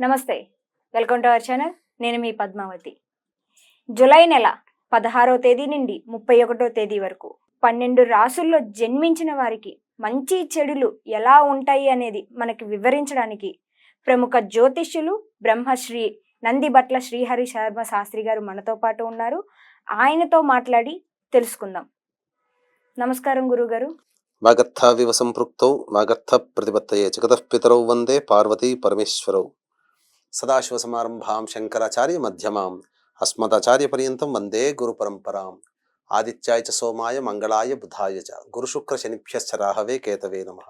నమస్తే. Welcome to our channel. నేను మీ పద్మావతి. జూలై నెల పదహారవ తేదీ నుండి ముప్పై ఒకటో తేదీ వరకు పన్నెండు రాసుల్లో జన్మించిన వారికి మంచి చెడులు ఎలా ఉంటాయి అనేది మనకి వివరించడానికి ప్రముఖ జ్యోతిష్యులు బ్రహ్మశ్రీ నందిబట్ల శ్రీహరి శర్మ శాస్త్రి గారు మనతో పాటు ఉన్నారు. ఆయనతో మాట్లాడి తెలుసుకుందాం. నమస్కారం గురుగారు. వాగర్థావివ సంపృక్తౌ వాగర్థ ప్రతిపత్తయే జగతః పితరౌ వందే పార్వతీ పరమేశ్వరౌ. సదాశివసమారంభాం శంకరాచార్య మధ్యమాం అస్మదాచార్యపర్యంతం వందే గురు పరంపరాం ఆదిత్యాయ చ సోమాయ మంగళాయ బుధాయ చ గురుశుక్ర శనిభ్యశ్చ రాహవే కేతవే నమ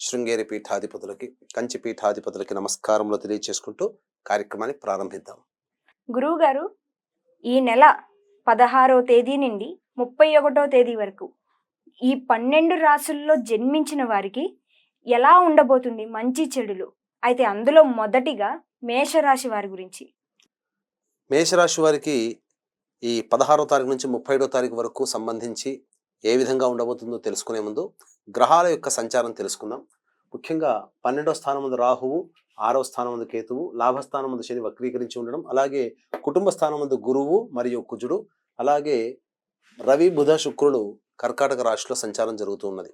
శృంగేరి పీఠాధిపతులకి కంచి పీఠాధిపతులకి నమస్కారములు తెలియచేసుకుంటూ కార్యక్రమాన్ని ప్రారంభిద్దాం. గురువుగారు ఈ నెల పదహారవ తేదీ నుండి ముప్పై ఒకటో తేదీ వరకు ఈ పన్నెండు రాసుల్లో జన్మించిన వారికి ఎలా ఉండబోతుంది మంచి చెడులు? అయితే అందులో మొదటిగా మేషరాశి వారి గురించి. మేషరాశి వారికి ఈ పదహారో తారీఖు నుంచి ముప్పైడో తారీఖు వరకు సంబంధించి ఏ విధంగా ఉండబోతుందో తెలుసుకునే ముందు గ్రహాల యొక్క సంచారం తెలుసుకుందాం. ముఖ్యంగా పన్నెండో స్థానం ముందు రాహువు ఆరో స్థానం ముందు కేతువు లాభస్థానం ముందు శని వక్రీకరించి ఉండడం అలాగే కుటుంబ స్థానం ముందు గురువు మరియు కుజుడు అలాగే రవి బుధ శుక్రుడు కర్కాటక రాశిలో సంచారం జరుగుతూ ఉన్నది.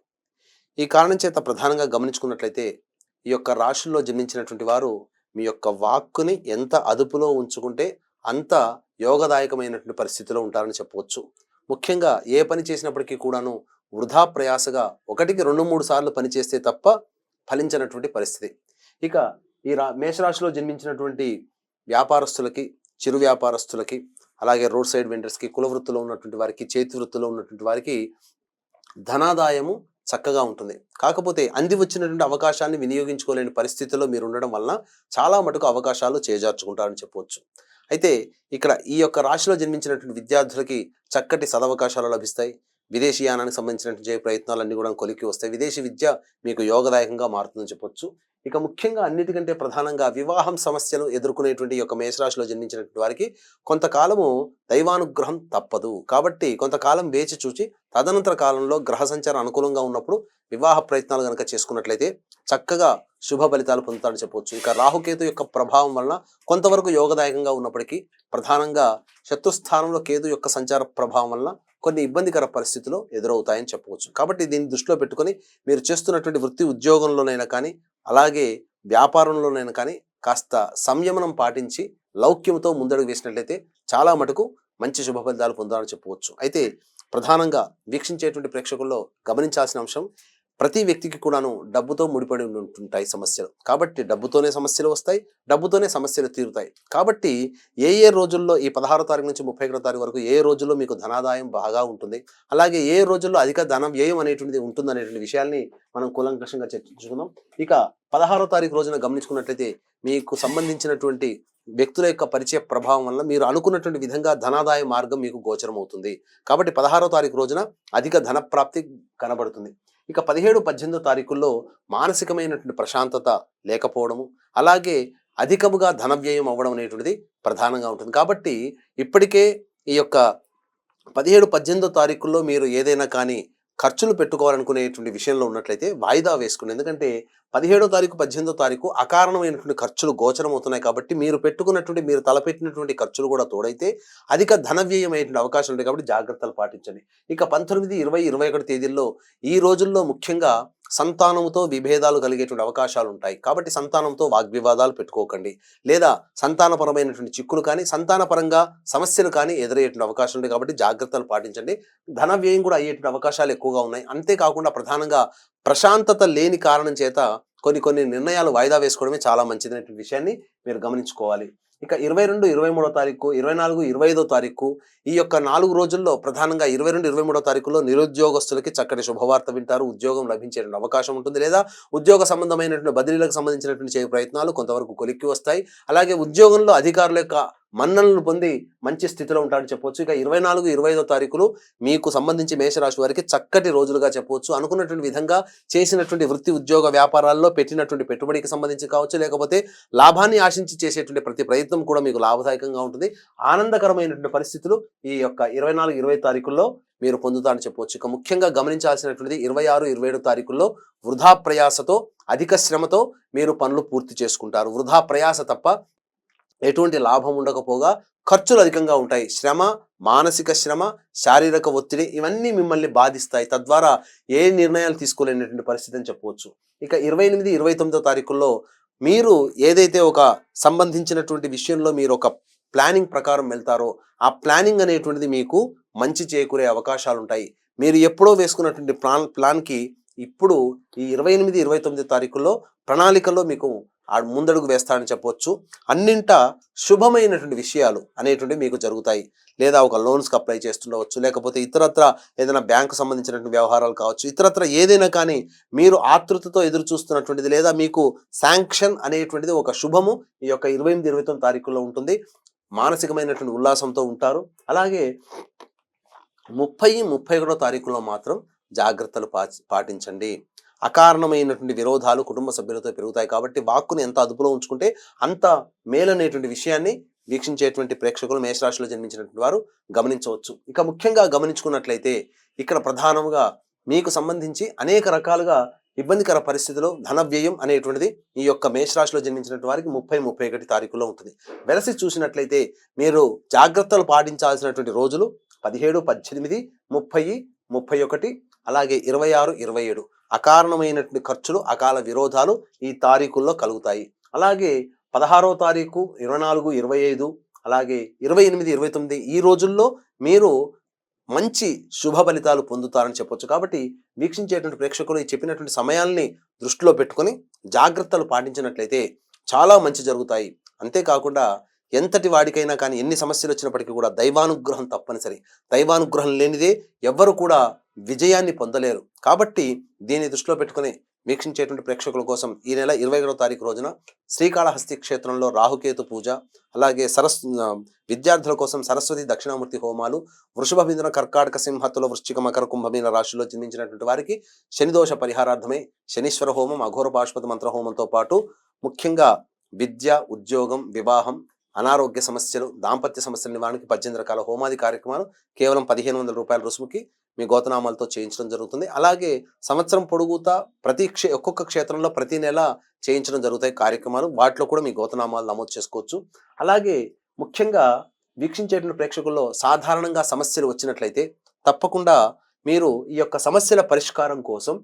ఈ కారణం చేత ప్రధానంగా గమనించుకున్నట్లయితే ఈ యొక్క రాశుల్లో జన్మించినటువంటి వారు మీ యొక్క వాక్కుని ఎంత అదుపులో ఉంచుకుంటే అంత యోగదాయకమైనటువంటి పరిస్థితిలో ఉంటారని చెప్పవచ్చు. ముఖ్యంగా ఏ పని చేసినప్పటికీ కూడాను వృధా ప్రయాసగా ఒకటికి రెండు మూడు సార్లు పనిచేస్తే తప్ప ఫలించినటువంటి పరిస్థితి. ఇక ఈ రా మేషరాశిలో జన్మించినటువంటి వ్యాపారస్తులకి చిరు వ్యాపారస్తులకి అలాగే రోడ్ సైడ్ వెండర్స్కి కుల వృత్తిలో ఉన్నటువంటి వారికి చేతి వృత్తిలో ఉన్నటువంటి వారికి ధనాదాయము చక్కగా ఉంటుంది. కాకపోతే అంది వచ్చినటువంటి అవకాశాన్ని వినియోగించుకోలేని పరిస్థితిలో మీరు ఉండడం వలన చాలా మటుకు అవకాశాలు చేజార్చుకుంటారని చెప్పవచ్చు. అయితే ఇక్కడ ఈ యొక్క రాశిలో జన్మించినటువంటి విద్యార్థులకి చక్కటి సదవకాశాలు లభిస్తాయి. విదేశీయానానికి సంబంధించినటువంటి ప్రయత్నాలన్నీ కూడా కొలికి వస్తాయి. విదేశీ విద్య మీకు యోగదాయకంగా మారుతుందని చెప్పొచ్చు. ఇక ముఖ్యంగా అన్నిటికంటే ప్రధానంగా వివాహం సమస్యలు ఎదుర్కొనేటువంటి ఈ యొక్క మేషరాశిలో జన్మించినటువంటి వారికి కొంతకాలము దైవానుగ్రహం తప్పదు. కాబట్టి కొంతకాలం వేచి చూచి తదనంతర కాలంలో గ్రహ సంచారం అనుకూలంగా ఉన్నప్పుడు వివాహ ప్రయత్నాలు కనుక చేసుకున్నట్లయితే చక్కగా శుభ ఫలితాలు పొందుతారని చెప్పవచ్చు ఇక రాహుకేతు యొక్క ప్రభావం వలన కొంతవరకు యోగదాయకంగా ఉన్నప్పటికీ ప్రధానంగా శత్రుస్థానంలో కేతు యొక్క సంచార ప్రభావం వలన కొన్ని ఇబ్బందికర పరిస్థితులు ఎదురవుతాయని చెప్పవచ్చు కాబట్టి దీన్ని దృష్టిలో పెట్టుకొని మీరు చేస్తున్నటువంటి వృత్తి ఉద్యోగంలోనైనా కానీ అలాగే వ్యాపారంలోనైనా కానీ కాస్త సంయమనం పాటించి లౌక్యంతో ముందడుగు వేసినట్లయితే చాలా మటుకు మంచి శుభ ఫలితాలు పొందాలని చెప్పవచ్చు అయితే ప్రధానంగా వీక్షించేటువంటి ప్రేక్షకుల్లో గమనించాల్సిన అంశం ప్రతి వ్యక్తికి కూడాను డబ్బుతో ముడిపడి ఉంటుంటాయి సమస్యలు. కాబట్టి డబ్బుతోనే సమస్యలు వస్తాయి డబ్బుతోనే సమస్యలు తీరుతాయి. కాబట్టి ఏ ఏ రోజుల్లో ఈ పదహారో తారీఖు నుంచి ముప్పై ఒకటో తారీఖు వరకు ఏ రోజుల్లో మీకు ధనాదాయం బాగా ఉంటుంది అలాగే ఏ రోజుల్లో అధిక ధన వ్యయం అనేటువంటిది ఉంటుంది అనేటువంటి విషయాల్ని మనం కూలంకషంగా చర్చించుకుందాం. ఇక పదహారో తారీఖు రోజున గమనించుకున్నట్లయితే మీకు సంబంధించినటువంటి వ్యక్తుల యొక్క పరిచయ ప్రభావం వల్ల మీరు అనుకున్నటువంటి విధంగా ధనాదాయ మార్గం మీకు గోచరం అవుతుంది కాబట్టి పదహారో తారీఖు రోజున అధిక ధన ప్రాప్తి కనబడుతుంది. ఇక పదిహేడు పద్దెనిమిదో తారీఖుల్లో మానసికమైనటువంటి ప్రశాంతత లేకపోవడము అలాగే అధికముగా ధన వ్యయం అవ్వడం అనేటువంటిది ప్రధానంగా ఉంటుంది. కాబట్టి ఇప్పటికే ఈ యొక్క పదిహేడు పద్దెనిమిదో తారీఖుల్లో మీరు ఏదైనా కానీ ఖర్చులు పెట్టుకోవాలనుకునేటువంటి విషయంలో ఉన్నట్లయితే వాయిదా వేసుకుని ఎందుకంటే పదిహేడో తారీఖు పద్దెనిమిదో తారీఖు అకారణమైనటువంటి ఖర్చులు గోచరం అవుతున్నాయి కాబట్టి మీరు పెట్టుకున్నటువంటి మీరు తలపెట్టినటువంటి ఖర్చులు కూడా తోడైతే అధిక ధన వ్యయం అవకాశం ఉంటాయి కాబట్టి జాగ్రత్తలు పాటించండి. ఇక పంతొమ్మిది ఇరవై ఇరవై ఒకటి తేదీల్లో ఈ రోజుల్లో ముఖ్యంగా సంతానంతో విభేదాలు కలిగేటువంటి అవకాశాలు ఉంటాయి కాబట్టి సంతానంతో వాగ్వివాదాలు పెట్టుకోకండి. లేదా సంతానపరమైనటువంటి చిక్కులు కానీ సంతానపరంగా సమస్యలు కానీ ఎదురయ్యేటువంటి అవకాశం ఉంది కాబట్టి జాగ్రత్తలు పాటించండి. ధన వ్యయం కూడా అయ్యేటువంటి అవకాశాలు ఎక్కువగా ఉన్నాయి. అంతేకాకుండా ప్రధానంగా ప్రశాంతత లేని కారణం చేత కొన్ని కొన్ని నిర్ణయాలు వాయిదా వేసుకోవడమే చాలా మంచిదనేటువంటి విషయాన్ని మీరు గమనించుకోవాలి. ఇక ఇరవై రెండు ఇరవై మూడో తారీఖు ఇరవై నాలుగు ఇరవై ఐదో తారీఖు ఈ యొక్క నాలుగు రోజుల్లో ప్రధానంగా ఇరవై రెండు ఇరవై మూడో తారీఖులో నిరుద్యోగస్తులకి చక్కటి శుభవార్త వింటారు. ఉద్యోగం లభించే అవకాశం ఉంటుంది లేదా ఉద్యోగ సంబంధమైనటువంటి బదిలీలకు సంబంధించినటువంటి చేయ ప్రయత్నాలు కొంతవరకు కొలిక్కి వస్తాయి. అలాగే ఉద్యోగంలో అధికారుల యొక్క మన్ననలు పొంది మంచి స్థితిలో ఉంటాడని చెప్పొచ్చు. ఇక ఇరవై నాలుగు ఇరవై ఐదో తారీఖులు మీకు సంబంధించి మేషరాశి వారికి చక్కటి రోజులుగా చెప్పవచ్చు అనుకున్నటువంటి విధంగా చేసినటువంటి వృత్తి ఉద్యోగ వ్యాపారాల్లో పెట్టినటువంటి పెట్టుబడికి సంబంధించి కావచ్చు లేకపోతే లాభాన్ని ఆశించి చేసేటువంటి ప్రతి ప్రయత్నం కూడా మీకు లాభదాయకంగా ఉంటుంది. ఆనందకరమైనటువంటి పరిస్థితులు ఈ యొక్క ఇరవై నాలుగు ఇరవై తారీఖుల్లో మీరు పొందుతారని చెప్పవచ్చు ఇక ముఖ్యంగా గమనించాల్సినటువంటిది ఇరవై ఆరు ఇరవై ఏడు తారీఖుల్లో వృధా ప్రయాసతో అధిక శ్రమతో మీరు పనులు పూర్తి చేసుకుంటారు. వృధా ప్రయాస తప్ప ఎటువంటి లాభం ఉండకపోగా ఖర్చులు అధికంగా ఉంటాయి. శ్రమ మానసిక శ్రమ శారీరక ఒత్తిడి ఇవన్నీ మిమ్మల్ని బాధిస్తాయి. తద్వారా ఏ నిర్ణయాలు తీసుకోలేనటువంటి పరిస్థితి అని చెప్పవచ్చు. ఇక ఇరవై ఎనిమిది ఇరవై తొమ్మిదో తారీఖుల్లో మీరు ఏదైతే ఒక సంబంధించినటువంటి విషయంలో మీరు ఒక ప్లానింగ్ ప్రకారం వెళ్తారో ఆ ప్లానింగ్ అనేటువంటిది మీకు మంచి చేకూరే అవకాశాలు ఉంటాయి. మీరు ఎప్పుడో వేసుకున్నటువంటి ప్లాన్ ప్లాన్కి ఇప్పుడు ఈ ఇరవై ఎనిమిది ఇరవై తొమ్మిది తారీఖుల్లో ప్రణాళికలో మీకు ముందడుగు వేస్తాడని చెప్పొచ్చు. అన్నింట శుభమైనటువంటి విషయాలు అనేటువంటివి మీకు జరుగుతాయి. లేదా ఒక లోన్స్కి అప్లై చేస్తుండవచ్చు. లేకపోతే ఇతరత్ర ఏదైనా బ్యాంకు సంబంధించినటువంటి వ్యవహారాలు కావచ్చు. ఇతరత్ర ఏదైనా కానీ మీరు ఆతృతతో ఎదురు చూస్తున్నటువంటిది లేదా మీకు శాంక్షన్ అనేటువంటిది ఒక శుభము ఈ యొక్క ఇరవై ఎనిమిది ఇరవై తొమ్మిది తారీఖుల్లో ఉంటుంది. మానసికమైనటువంటి ఉల్లాసంతో ఉంటారు. అలాగే ముప్పై ముప్పై ఒకటో తారీఖులో మాత్రం జాగ్రత్తలు పాటించండి. అకారణమైనటువంటి విరోధాలు కుటుంబ సభ్యులతో పెరుగుతాయి కాబట్టి వాక్కుని ఎంత అదుపులో ఉంచుకుంటే అంత మేలనేటువంటి విషయాన్ని వీక్షించేటువంటి ప్రేక్షకులు మేషరాశిలో జన్మించినటువంటి వారు గమనించవచ్చు. ఇక ముఖ్యంగా గమనించుకున్నట్లయితే ఇక్కడ ప్రధానంగా మీకు సంబంధించి అనేక రకాలుగా ఇబ్బందికర పరిస్థితిలో ధన వ్యయం అనేటువంటిది ఈ యొక్క మేషరాశిలో జన్మించినటువంటి వారికి ముప్పై ముప్పై ఒకటి తారీఖులో ఉంటుంది. వెలసి చూసినట్లయితే మీరు జాగ్రత్తలు పాటించాల్సినటువంటి రోజులు పదిహేడు పద్దెనిమిది ముప్పై ముప్పై ఒకటి అలాగే ఇరవై ఆరు ఇరవై ఏడు అకారణమైనటువంటి ఖర్చులు అకాల విరోధాలు ఈ తారీఖుల్లో కలుగుతాయి. అలాగే పదహారో తారీఖు ఇరవై నాలుగు ఇరవై ఐదు అలాగే ఇరవై ఎనిమిది ఇరవై తొమ్మిది ఈ రోజుల్లో మీరు మంచి శుభ ఫలితాలు పొందుతారని చెప్పొచ్చు. కాబట్టి వీక్షించేటువంటి ప్రేక్షకులు ఈ చెప్పినటువంటి సమయాల్ని దృష్టిలో పెట్టుకొని జాగ్రత్తలు పాటించినట్లయితే చాలా మంచి జరుగుతాయి. అంతేకాకుండా ఎంతటి వాడికైనా కానీ ఎన్ని సమస్యలు వచ్చినప్పటికీ కూడా దైవానుగ్రహం తప్పనిసరి. దైవానుగ్రహం లేనిదే ఎవ్వరు కూడా విజయాన్ని పొందలేరు. కాబట్టి దీన్ని దృష్టిలో పెట్టుకుని వీక్షించేటువంటి ప్రేక్షకుల కోసం ఈ నెల ఇరవై ఒకటో తారీఖు రోజున శ్రీకాళహస్తి క్షేత్రంలో రాహుకేతు పూజ అలాగే సరస్ విద్యార్థుల కోసం సరస్వతి దక్షిణామూర్తి హోమాలు వృషభ బిందున కర్కాటక సింహత్తుల వృశ్చిక మకర కుంభమీన రాశిలో జన్మించినటువంటి వారికి శనిదోష పరిహారార్థమై శనీశ్వర హోమం అఘోర పాశుపతి మంత్ర హోమంతో పాటు ముఖ్యంగా విద్య ఉద్యోగం వివాహం అనారోగ్య సమస్యలు దాంపత్య సమస్యల నివారణకి పద్దెనిమిది రకాల హోమాది కార్యక్రమాలు కేవలం పదిహేను వందల రూపాయల రుసుముకి మీ గోతనామాలతో చేయించడం జరుగుతుంది. అలాగే సంవత్సరం పొడుగుతా ప్రతి క్షే ఒక్కొక్క క్షేత్రంలో ప్రతి నెల చేయించడం జరుగుతాయి కార్యక్రమాలు. వాటిలో కూడా మీ గోతనామాలు నమోదు చేసుకోవచ్చు. అలాగే ముఖ్యంగా వీక్షించేటువంటి ప్రేక్షకుల్లో సాధారణంగా సమస్యలు వచ్చినట్లయితే తప్పకుండా మీరు ఈ యొక్క సమస్యల పరిష్కారం కోసం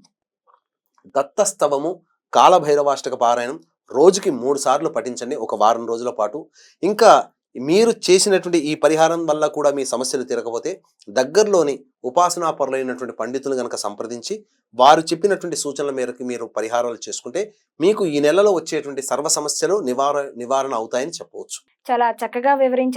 దత్తస్తవము కాలభైరవాష్టక పారాయణం రోజుకి మూడు సార్లు పఠించండి ఒక వారం రోజుల పాటు. ఇంకా మీరు చేసినటువంటి ఈ పరిహారం వల్ల కూడా మీ సమస్యలు తీరకపోతే దగ్గరలోని ఉపాసనాపరులైనటువంటి పండితులు కనుక సంప్రదించి వారు చెప్పినటువంటి సూచనల మేరకు మీరు పరిహారాలు చేసుకుంటే మీకు ఈ నెలలో వచ్చేటువంటి సర్వ సమస్యలు నివార నివారణ అవుతాయని చెప్పవచ్చు. చాలా చక్కగా వివరించారు.